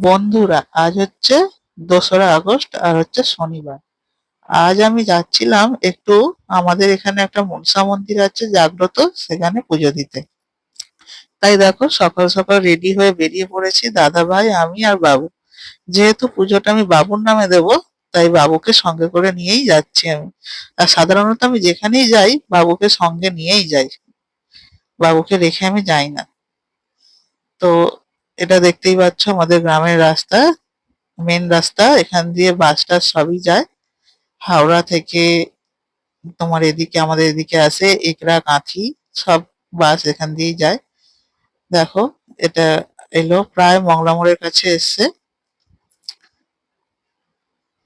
বন্ধুরা, আজ হচ্ছে দোসরা আগস্ট আর হচ্ছে শনিবার। আজ আমি যাচ্ছিলাম একটু আমাদের এখানে একটা মনসা মন্দির আছে, জাগ্রত, সেখানে পুজো দিতে। তাই দেখো, সকাল সকাল রেডি হয়ে বেরিয়ে পড়েছি দাদা ভাই, আমি আর বাবু। যেহেতু পুজোটা আমি বাবুর নামে দেব, তাই বাবুকে সঙ্গে করে নিয়েই যাচ্ছি আমি। আর সাধারণত আমি যেখানেই যাই, বাবুকে সঙ্গে নিয়েই যাই। বাবুকে রেখে আমি যাই না। তো এটা দেখতেই পাচ্ছ আমাদের গ্রামের রাস্তা মেন রাস্তা, এখান দিয়ে বাস টাস সবই যায়। হাওড়া থেকে তোমার এদিকে, আমাদের এদিকে আসে একরা, কাঁথি, সব বাস এখান দিয়েই যায়। দেখো, এটা এলো, প্রায় মংলামোড়ের কাছে এসছে।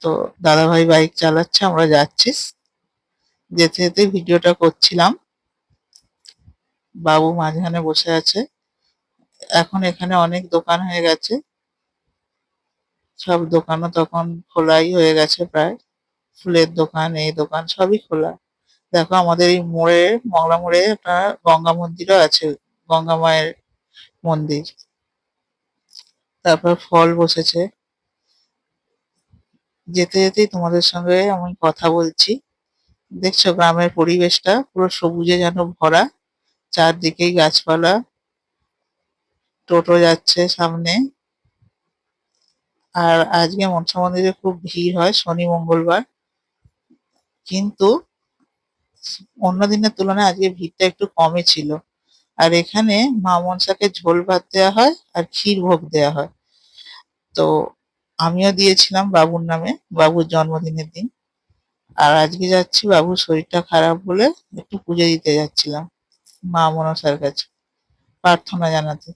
তো দাদাভাই বাইক চালাচ্ছে, আমরা যাচ্ছি। যেতে যেতে ভিডিওটা করছিলাম। বাবু মাঝখানে বসে আছে। এখন এখানে অনেক দোকান হয়ে গেছে। সব দোকানও তখন খোলাই হয়ে গেছে প্রায়। ফুলের দোকান, এই দোকান সবই খোলা। দেখো আমাদের এই মোড়ে, মংলা মোড়ে একটা গঙ্গা মন্দিরও আছে, গঙ্গা মায়ের মন্দির। তারপর ফল বসেছে। যেতে যেতেই তোমাদের সঙ্গে আমি কথা বলছি। দেখছ গ্রামের পরিবেশটা পুরো সবুজে যেন ভরা, চারদিকেই গাছপালা। টোটো যাচ্ছে সামনে। আর আজকে মনসা মন্দিরে খুব ভিড় হয়, শনি মঙ্গলবার। কিন্তু অন্য দিনের তুলনায় আজকে ভিড়টা একটু কমই ছিল। আর এখানে মা মনসাকে ঝোল ভাত দেওয়া হয় আর ক্ষীর ভোগ দেওয়া হয়। তো আমিও দিয়েছিলাম বাবুর নামে, বাবুর জন্মদিনের দিন। আর আজকে যাচ্ছি বাবুর শরীরটা খারাপ বলে একটু পুজো দিতে যাচ্ছিলাম মা মনসার কাছে প্রার্থনা জানাতে।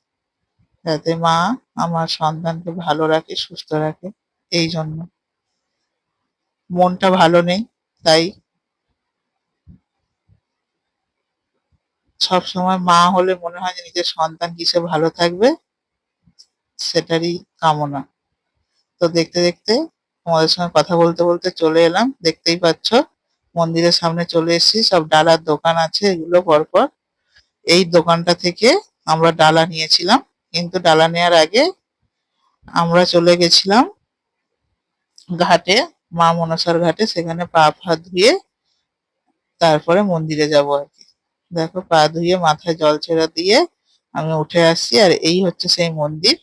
যাতে মা আমার সন্তানকে ভালো রাখে, সুস্থ রাখে, এই জন্য। মনটা ভালো নেই, তাই সব সময় মা হলে মনে হয় যে নিজের সন্তান কিসে ভালো থাকবে? সেটারই কামনা। তো দেখতে দেখতে তোমাদের সঙ্গে কথা বলতে বলতে চলে এলাম। দেখতেই পাচ্ছ, মন্দিরের সামনে চলে এসেছি। সব ডালার দোকান আছে, এগুলো পরপর। এই দোকানটা থেকে আমরা ডালা নিয়েছিলাম। কিন্তু ডালা নেওয়ার আগে আমরা চলে গেছিলাম ঘাটে, মা মনসার ঘাটে, সেখানে পা ফা ধুয়ে তারপরে মন্দিরে যাব আর কি। দেখো, পা ধুয়ে মাথায় জল ছেড়া দিয়ে আমি উঠে আসছি আর এই হচ্ছে সেই মন্দির।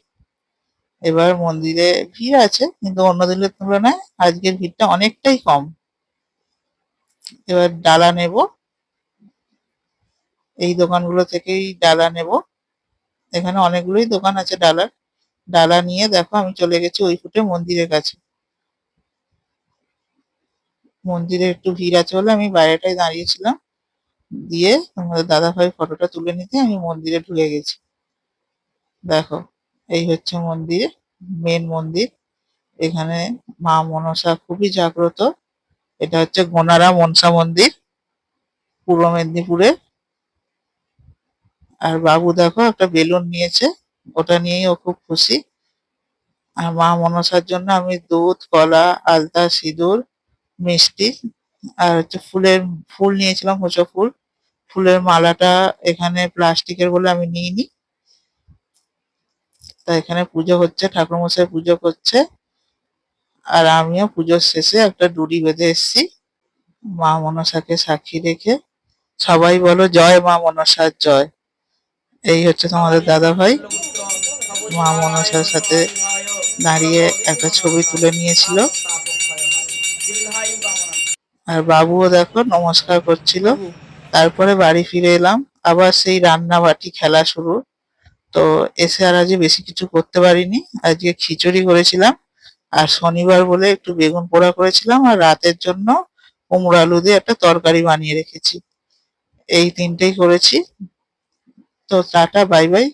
এবার মন্দিরে ভিড় আছে, কিন্তু অন্য দিনের তুলনায় আজকের ভিড়টা অনেকটাই কম। এবার ডালা নেব। এই দোকানগুলো থেকেই ডালা নেব। এখানে অনেকগুলোই দোকান আছে ডালার। ডালা নিয়ে দেখো, আমি চলে গেছি ওই ফুটে মন্দিরের কাছে। মন্দিরে একটু ভিড় আছে বলে আমি বাইরেটায় দাঁড়িয়েছিলাম। দিয়ে তোমাদের দাদা ভাই ফটোটা তুলে নিতে আমি মন্দিরে ঢুকে গেছি। দেখো, এই হচ্ছে মন্দির মেন মন্দির। এখানে মা মনসা খুবই জাগ্রত। এটা হচ্ছে গোনারা মনসা মন্দির, পূর্ব মেদিনীপুরে আর বাবু দেখো একটা বেলুন নিয়েছে, ওটা নিয়েই ও খুব খুশি। আর মা মনসার জন্য আমি দুধ, কলা, আলতা, সিঁদুর, মিষ্টি আর হচ্ছে ফুলের ফুল নিয়েছিলাম হোঁচো ফুল। ফুলের মালাটা এখানে প্লাস্টিকের বলে আমি নিইনি। তা এখানে পুজো হচ্ছে, ঠাকুরমশাই পুজো করছে। আর আমিও পুজোর শেষে একটা ডুরি বেঁধে এসেছি, মা মনসাকে সাক্ষী রেখে। সবাই বলো জয় মা মনসার, জয়। এই হচ্ছে তোমাদের দাদা ভাই মা মনসার সাথে দাঁড়িয়ে একটা ছবি তুলে নিয়েছিল। আর বাবুও দেখো নমস্কার করছিল। তারপরে বাড়ি ফিরে এলাম। আবার সেই রান্না বাটি খেলা শুরু। তো এসে আর আজকে বেশি কিছু করতে পারিনি। আজকে খিচুড়ি করেছিলাম। আর শনিবার বলে একটু বেগুন পোড়া করেছিলাম। আর রাতের জন্য কুমড়ো আলু দিয়ে একটা তরকারি বানিয়ে রেখেছি। এই তিনটেই করেছি। তো টাটা বাই বাই